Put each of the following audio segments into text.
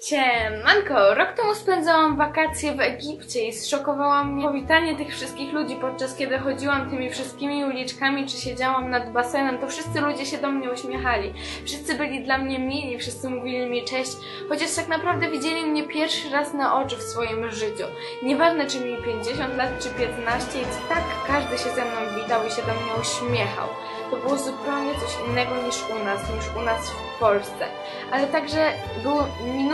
Siemanko, rok temu spędzałam wakacje w Egipcie i zszokowało mnie powitanie tych wszystkich ludzi podczas kiedy chodziłam tymi wszystkimi uliczkami czy siedziałam nad basenem, to wszyscy ludzie się do mnie uśmiechali. Wszyscy byli dla mnie mili, wszyscy mówili mi cześć, chociaż tak naprawdę widzieli mnie pierwszy raz na oczy w swoim życiu. Nieważne czy mi 50 lat czy 15, i tak każdy się ze mną witał i się do mnie uśmiechał. To było zupełnie coś innego niż u nas, niż u nas w Polsce. Ale także były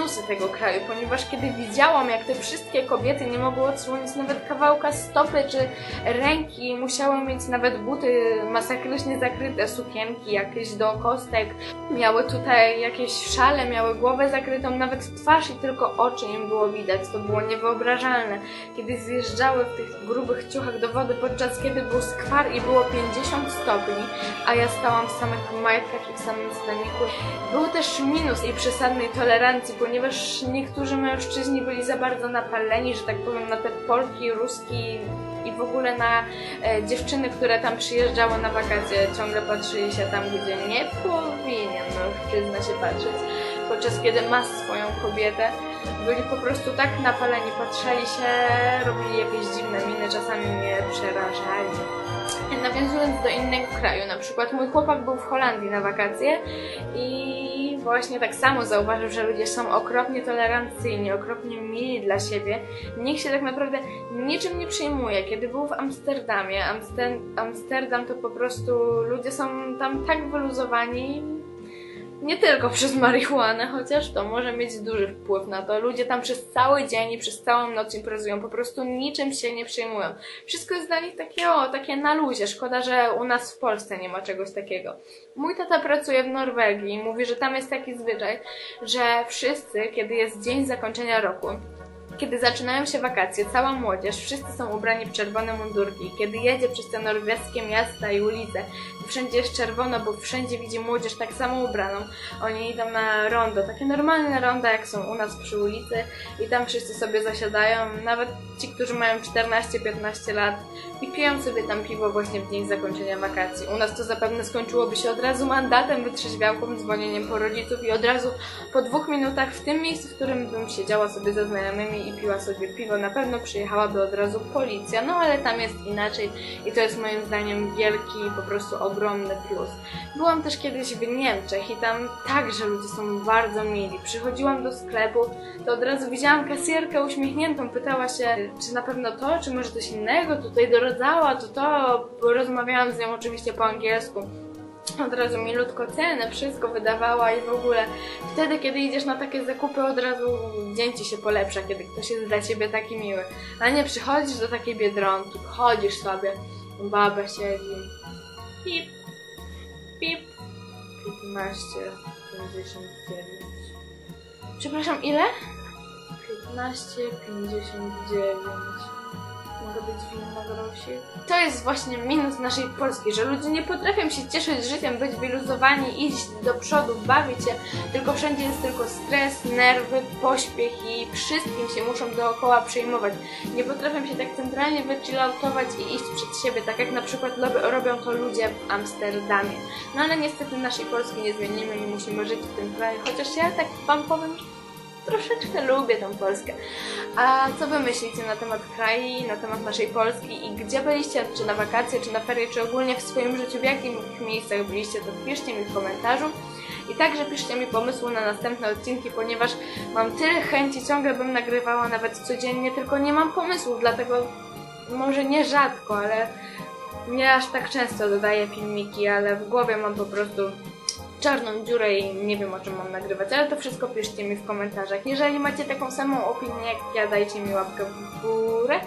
minusy tego kraju, ponieważ kiedy widziałam, jak te wszystkie kobiety nie mogły odsłonić nawet kawałka stopy czy ręki, musiały mieć nawet buty masakrycznie zakryte, sukienki jakieś do kostek, miały tutaj jakieś szale, miały głowę zakrytą, nawet twarz i tylko oczy im było widać. To było niewyobrażalne. Kiedy zjeżdżały w tych grubych ciuchach do wody, podczas kiedy był skwar i było 50 stopni, a ja stałam w samych majtkach i w samym staniku. Był też minus jej przesadnej tolerancji, ponieważ niektórzy mężczyźni byli za bardzo napaleni, że tak powiem, na te Polki, Ruski i w ogóle na e, dziewczyny, które tam przyjeżdżały na wakacje, ciągle patrzyli się tam, gdzie nie powinien mężczyzna się patrzeć, podczas kiedy ma swoją kobietę. Byli po prostu tak napaleni, patrzyli się, robili jakieś dziwne miny, czasami mnie przerażali. Nawiązując do innego kraju, na przykład mój chłopak był w Holandii na wakacje i właśnie tak samo zauważył, że ludzie są okropnie tolerancyjni, okropnie mili dla siebie. Nikt się tak naprawdę niczym nie przyjmuje. Kiedy był w Amsterdamie, Amster Amsterdam to po prostu ludzie są tam tak wyluzowani, nie tylko przez marihuanę, chociaż to może mieć duży wpływ na to. Ludzie tam przez cały dzień i przez całą noc imprezują, po prostu niczym się nie przejmują. Wszystko jest dla nich takie, o, takie na luzie. Szkoda, że u nas w Polsce nie ma czegoś takiego. Mój tata pracuje w Norwegii i mówi, że tam jest taki zwyczaj, że wszyscy, kiedy jest dzień zakończenia roku, kiedy zaczynają się wakacje, cała młodzież, wszyscy są ubrani w czerwone mundurki. Kiedy jedzie przez te norweskie miasta i ulice, wszędzie jest czerwono, bo wszędzie widzi młodzież tak samo ubraną. Oni idą na rondo, takie normalne ronda, jak są u nas przy ulicy i tam wszyscy sobie zasiadają, nawet ci, którzy mają 14-15 lat i piją sobie tam piwo właśnie w dzień zakończenia wakacji. U nas to zapewne skończyłoby się od razu mandatem, wytrzeźwiałką, dzwonieniem po rodziców i od razu po dwóch minutach w tym miejscu, w którym bym siedziała sobie ze znajomymi i piła sobie piwo, na pewno przyjechałaby od razu policja, no ale tam jest inaczej i to jest moim zdaniem wielki, po prostu ogromny plus. Byłam też kiedyś w Niemczech i tam także ludzie są bardzo mili. Przychodziłam do sklepu, to od razu widziałam kasjerkę uśmiechniętą, pytała się, czy na pewno to, czy może coś innego, tutaj dorodzała, to to, bo rozmawiałam z nią oczywiście po angielsku od razu milutko cenę, wszystko wydawała i w ogóle wtedy, kiedy idziesz na takie zakupy, od razu dzień ci się polepsza, kiedy ktoś jest dla ciebie taki miły. A nie przychodzisz do takiej biedronki, chodzisz sobie, baba siedzi, pip, pip, 15, 59. Przepraszam, ile? 15, 59. To jest właśnie minus naszej Polski, że ludzie nie potrafią się cieszyć życiem, być wyluzowani, iść do przodu, bawić się, tylko wszędzie jest tylko stres, nerwy, pośpiech i wszystkim się muszą dookoła przejmować. Nie potrafią się tak centralnie wychilloutować i iść przed siebie, tak jak na przykład robią to ludzie w Amsterdamie. No ale niestety naszej Polski nie zmienimy i musimy żyć w tym kraju, chociaż ja tak wam powiem, troszeczkę lubię tą Polskę. A co wy myślicie na temat kraju, na temat naszej Polski i gdzie byliście, czy na wakacje, czy na ferie, czy ogólnie w swoim życiu, w jakich miejscach byliście, to piszcie mi w komentarzu. I także piszcie mi pomysły na następne odcinki, ponieważ mam tyle chęci, ciągle bym nagrywała nawet codziennie, tylko nie mam pomysłów, dlatego może nie rzadko, ale nie aż tak często dodaję filmiki, ale w głowie mam po prostu czarną dziurę i nie wiem o czym mam nagrywać, ale to wszystko piszcie mi w komentarzach. Jeżeli macie taką samą opinię jak ja, dajcie mi łapkę w górę.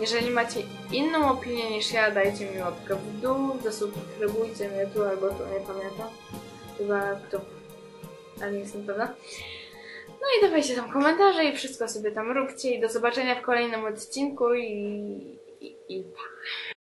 Jeżeli macie inną opinię niż ja, dajcie mi łapkę w dół, zasubskrybujcie mnie tu albo tu, nie pamiętam. Chyba tu, ale nie jestem pewna. No i dawajcie tam komentarze i wszystko sobie tam róbcie i do zobaczenia w kolejnym odcinku i, i, i pa.